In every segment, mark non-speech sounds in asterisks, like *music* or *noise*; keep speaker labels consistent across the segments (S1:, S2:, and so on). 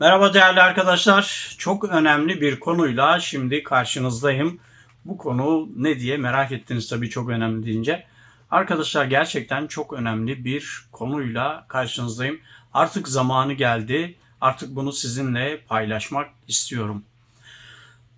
S1: Merhaba değerli arkadaşlar. Çok önemli bir konuyla şimdi karşınızdayım. Bu konu ne diye merak ettiniz tabii çok önemli deyince. Arkadaşlar gerçekten çok önemli bir konuyla karşınızdayım. Artık zamanı geldi. Artık bunu sizinle paylaşmak istiyorum.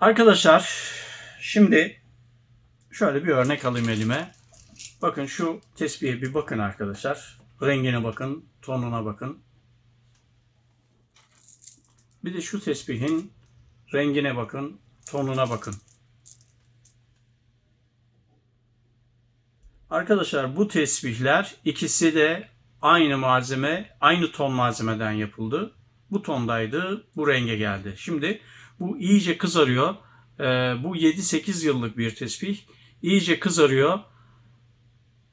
S1: Arkadaşlar şimdi şöyle bir örnek alayım elime. Bakın şu tespihe bir bakın arkadaşlar. Rengine bakın, tonuna bakın. Bir de şu tespihin rengine bakın, tonuna bakın. Arkadaşlar bu tesbihler ikisi de aynı malzeme, aynı ton malzemeden yapıldı. Bu tondaydı, bu renge geldi. Şimdi bu iyice kızarıyor. Ee, bu 7-8 yıllık bir tesbih. İyice kızarıyor.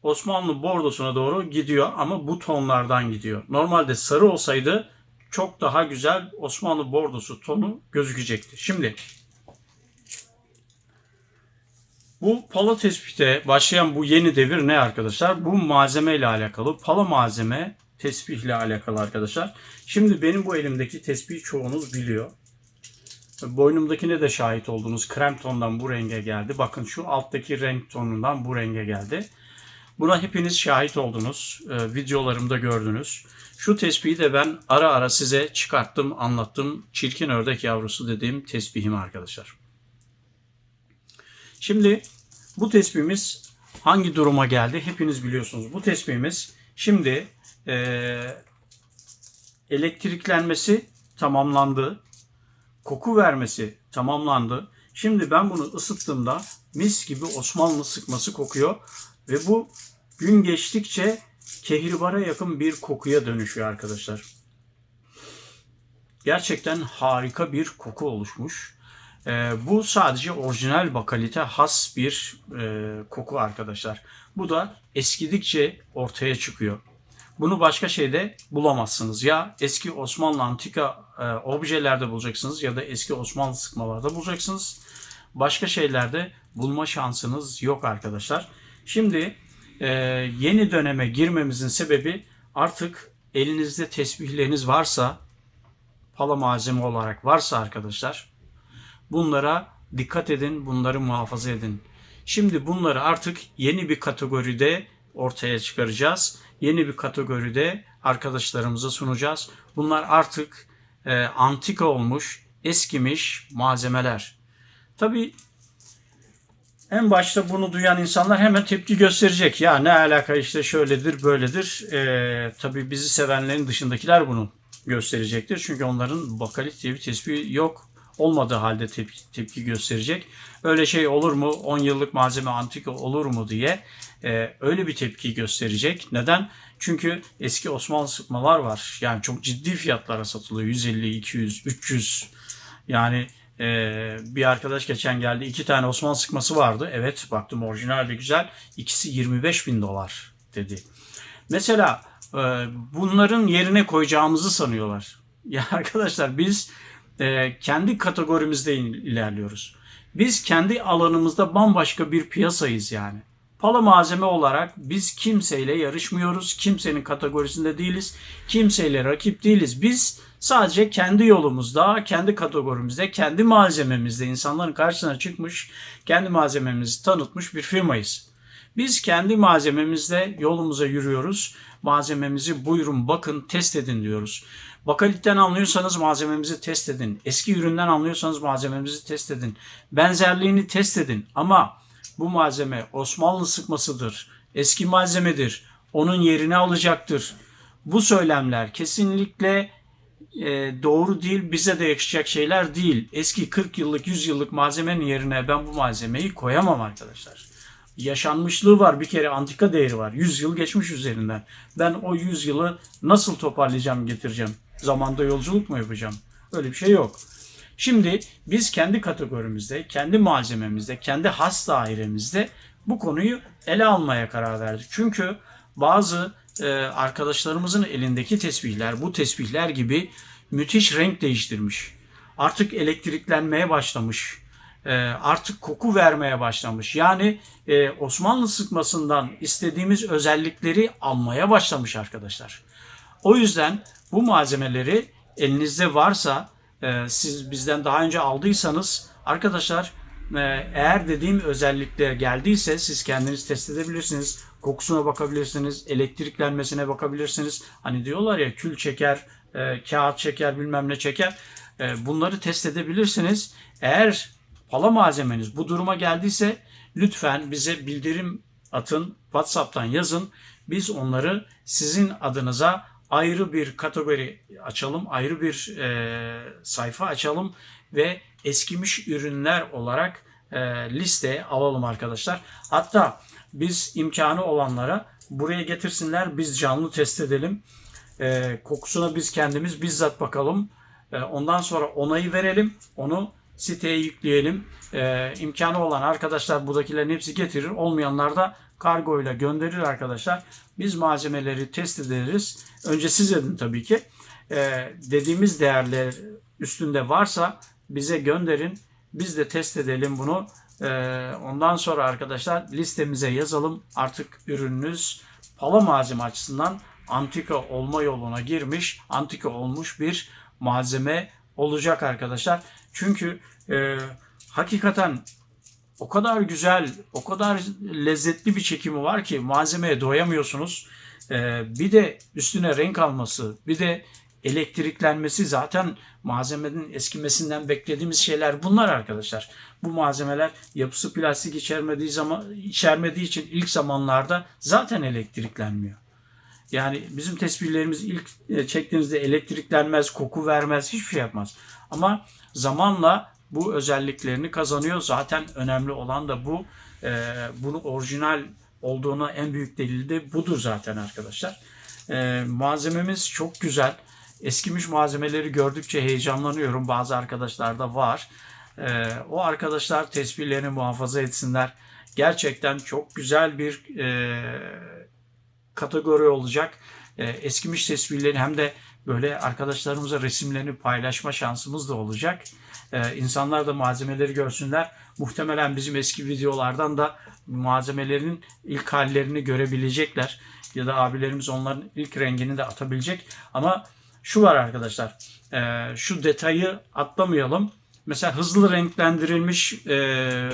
S1: Osmanlı bordosuna doğru gidiyor ama bu tonlardan gidiyor. Normalde sarı olsaydı çok daha güzel Osmanlı bordosu tonu gözükecekti. Şimdi bu pala tespite başlayan bu yeni devir ne arkadaşlar? Bu malzeme ile alakalı. Pala malzeme tesbihle alakalı arkadaşlar. Şimdi benim bu elimdeki tesbih çoğunuz biliyor. Boynumdakine de şahit oldunuz. Krem tondan bu renge geldi. Bakın şu alttaki renk tonundan bu renge geldi. Buna hepiniz şahit oldunuz. Ee, videolarımda gördünüz. Şu tespihi de ben ara ara size çıkarttım, anlattım. Çirkin ördek yavrusu dediğim tesbihim arkadaşlar. Şimdi bu tesbihimiz hangi duruma geldi? Hepiniz biliyorsunuz. Bu tesbihimiz şimdi eee, elektriklenmesi tamamlandı. Koku vermesi tamamlandı. Şimdi ben bunu ısıttığımda mis gibi Osmanlı sıkması kokuyor. Ve bu gün geçtikçe kehirbara yakın bir kokuya dönüşüyor arkadaşlar. Gerçekten harika bir koku oluşmuş. Ee, bu sadece orijinal bakalite has bir e, koku arkadaşlar. Bu da eskidikçe ortaya çıkıyor. Bunu başka şeyde bulamazsınız. Ya eski Osmanlı antika e, objelerde bulacaksınız ya da eski Osmanlı sıkmalarda bulacaksınız. Başka şeylerde bulma şansınız yok arkadaşlar. Şimdi e, yeni döneme girmemizin sebebi artık elinizde tesbihleriniz varsa, pala malzeme olarak varsa arkadaşlar bunlara dikkat edin, bunları muhafaza edin. Şimdi bunları artık yeni bir kategoride ortaya çıkaracağız. Yeni bir kategoride arkadaşlarımıza sunacağız. Bunlar artık e, antika olmuş, eskimiş malzemeler. Tabii en başta bunu duyan insanlar hemen tepki gösterecek. Ya ne alaka işte şöyledir böyledir. Ee, tabii bizi sevenlerin dışındakiler bunu gösterecektir. Çünkü onların bakalit diye bir tespih yok. Olmadığı halde tepki, tepki gösterecek. Öyle şey olur mu? 10 yıllık malzeme antika olur mu diye e, öyle bir tepki gösterecek. Neden? Çünkü eski Osmanlı sıkmalar var. Yani çok ciddi fiyatlara satılıyor. 150, 200, 300. Yani ee, bir arkadaş geçen geldi. iki tane Osmanlı sıkması vardı. Evet baktım orijinal ve güzel. İkisi 25 bin dolar dedi. Mesela e, bunların yerine koyacağımızı sanıyorlar. *laughs* Ya arkadaşlar biz e, kendi kategorimizde ilerliyoruz. Biz kendi alanımızda bambaşka bir piyasayız yani. Pala malzeme olarak biz kimseyle yarışmıyoruz. Kimsenin kategorisinde değiliz. Kimseyle rakip değiliz. Biz sadece kendi yolumuzda, kendi kategorimizde, kendi malzememizde insanların karşısına çıkmış, kendi malzememizi tanıtmış bir firmayız. Biz kendi malzememizde yolumuza yürüyoruz. Malzememizi buyurun bakın test edin diyoruz. Bakalitten anlıyorsanız malzememizi test edin. Eski üründen anlıyorsanız malzememizi test edin. Benzerliğini test edin. Ama bu malzeme Osmanlı sıkmasıdır, eski malzemedir, onun yerini alacaktır. Bu söylemler kesinlikle e, doğru değil, bize de yakışacak şeyler değil. Eski 40 yıllık, 100 yıllık malzemenin yerine ben bu malzemeyi koyamam arkadaşlar. Yaşanmışlığı var bir kere antika değeri var. 100 yıl geçmiş üzerinden. Ben o 100 yılı nasıl toparlayacağım getireceğim? Zamanda yolculuk mu yapacağım? Öyle bir şey yok. Şimdi biz kendi kategorimizde, kendi malzememizde, kendi has dairemizde bu konuyu ele almaya karar verdik. Çünkü bazı e, arkadaşlarımızın elindeki tesbihler bu tesbihler gibi müthiş renk değiştirmiş. Artık elektriklenmeye başlamış. E, artık koku vermeye başlamış. Yani e, Osmanlı sıkmasından istediğimiz özellikleri almaya başlamış arkadaşlar. O yüzden bu malzemeleri elinizde varsa e, siz bizden daha önce aldıysanız arkadaşlar e, eğer dediğim özellikler geldiyse siz kendiniz test edebilirsiniz. Kokusuna bakabilirsiniz, elektriklenmesine bakabilirsiniz. Hani diyorlar ya kül çeker, e, kağıt çeker, bilmem ne çeker. E, bunları test edebilirsiniz. Eğer pala malzemeniz bu duruma geldiyse lütfen bize bildirim atın, WhatsApp'tan yazın. Biz onları sizin adınıza ayrı bir kategori açalım, ayrı bir e, sayfa açalım ve eskimiş ürünler olarak e, listeye alalım arkadaşlar. Hatta biz imkanı olanlara buraya getirsinler, biz canlı test edelim. E, kokusuna biz kendimiz bizzat bakalım. E, ondan sonra onayı verelim, onu siteye yükleyelim. E, imkanı olan arkadaşlar buradakilerin hepsi getirir. Olmayanlar da kargo ile gönderir arkadaşlar. Biz malzemeleri test ederiz. Önce siz edin tabii ki. E, dediğimiz değerler üstünde varsa bize gönderin. Biz de test edelim bunu. E, ondan sonra arkadaşlar listemize yazalım. Artık ürününüz pala malzeme açısından antika olma yoluna girmiş, antika olmuş bir malzeme olacak arkadaşlar. Çünkü e, hakikaten o kadar güzel, o kadar lezzetli bir çekimi var ki malzemeye doyamıyorsunuz. E, bir de üstüne renk alması, bir de elektriklenmesi zaten malzemenin eskimesinden beklediğimiz şeyler bunlar arkadaşlar. Bu malzemeler yapısı plastik içermediği zaman içermediği için ilk zamanlarda zaten elektriklenmiyor. Yani bizim tespihlerimiz ilk e, çektiğinizde elektriklenmez, koku vermez, hiçbir şey yapmaz. Ama zamanla bu özelliklerini kazanıyor. Zaten önemli olan da bu. Ee, bunu orijinal olduğuna en büyük delili de budur zaten arkadaşlar. Ee, malzememiz çok güzel. Eskimiş malzemeleri gördükçe heyecanlanıyorum. Bazı arkadaşlar da var. Ee, o arkadaşlar tespihlerini muhafaza etsinler. Gerçekten çok güzel bir e, kategori olacak. E, eskimiş tesbihlerin hem de böyle arkadaşlarımıza resimlerini paylaşma şansımız da olacak. E, insanlar da malzemeleri görsünler. Muhtemelen bizim eski videolardan da malzemelerin ilk hallerini görebilecekler. Ya da abilerimiz onların ilk rengini de atabilecek. Ama şu var arkadaşlar. E, şu detayı atlamayalım. Mesela hızlı renklendirilmiş e,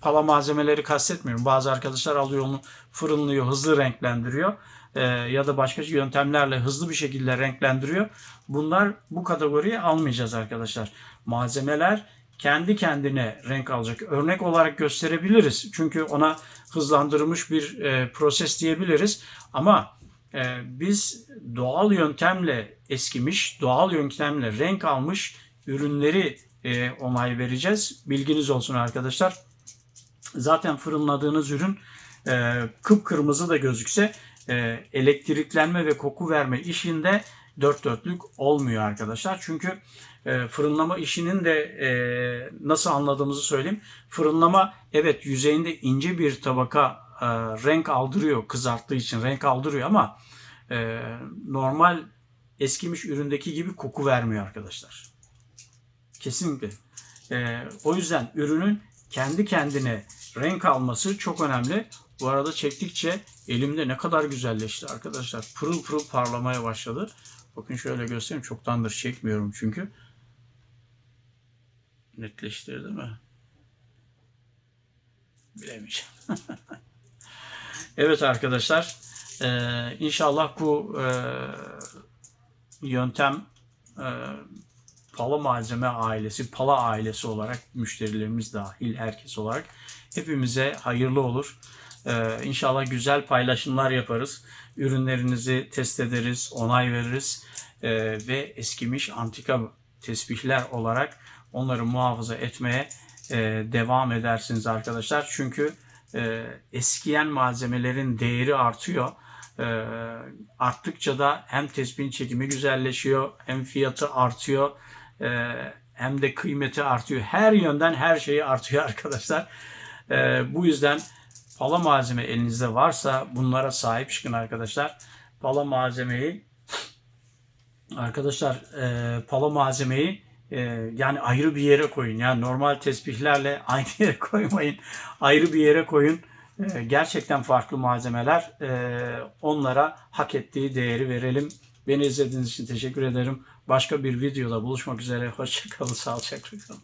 S1: pala malzemeleri kastetmiyorum. Bazı arkadaşlar alıyor onu fırınlıyor, hızlı renklendiriyor e, ya da başka yöntemlerle hızlı bir şekilde renklendiriyor. Bunlar bu kategoriye almayacağız arkadaşlar. Malzemeler kendi kendine renk alacak. Örnek olarak gösterebiliriz. Çünkü ona hızlandırılmış bir e, proses diyebiliriz. Ama e, biz doğal yöntemle eskimiş, doğal yöntemle renk almış ürünleri e, onay vereceğiz. Bilginiz olsun arkadaşlar zaten fırınladığınız ürün e, kıpkırmızı da gözükse e, elektriklenme ve koku verme işinde dört dörtlük olmuyor arkadaşlar. Çünkü e, fırınlama işinin de e, nasıl anladığımızı söyleyeyim. Fırınlama evet yüzeyinde ince bir tabaka e, renk aldırıyor kızarttığı için renk aldırıyor ama e, normal eskimiş üründeki gibi koku vermiyor arkadaşlar. Kesinlikle. E, o yüzden ürünün kendi kendine renk alması çok önemli. Bu arada çektikçe elimde ne kadar güzelleşti arkadaşlar. Pırıl pırıl parlamaya başladı. Bakın şöyle göstereyim. Çoktandır çekmiyorum çünkü. Netleştirdi mi? Bilemeyeceğim. *laughs* evet arkadaşlar. Ee, inşallah bu e, yöntem e, Pala Malzeme ailesi, Pala ailesi olarak müşterilerimiz dahil herkes olarak hepimize hayırlı olur. Ee, inşallah güzel paylaşımlar yaparız. Ürünlerinizi test ederiz, onay veririz ee, ve eskimiş antika tesbihler olarak onları muhafaza etmeye e, devam edersiniz arkadaşlar. Çünkü e, eskiyen malzemelerin değeri artıyor. E, arttıkça da hem tesbihin çekimi güzelleşiyor hem fiyatı artıyor e, hem de kıymeti artıyor. Her yönden her şeyi artıyor *laughs* arkadaşlar. E, bu yüzden pala malzeme elinizde varsa bunlara sahip çıkın arkadaşlar. Pala malzemeyi arkadaşlar e, pala malzemeyi e, yani ayrı bir yere koyun. Yani normal tesbihlerle *laughs* aynı yere koymayın. Ayrı bir yere koyun. E, gerçekten farklı malzemeler. E, onlara hak ettiği değeri verelim Beni izlediğiniz için teşekkür ederim. Başka bir videoda buluşmak üzere. Hoşçakalın, sağlıcakla kalın.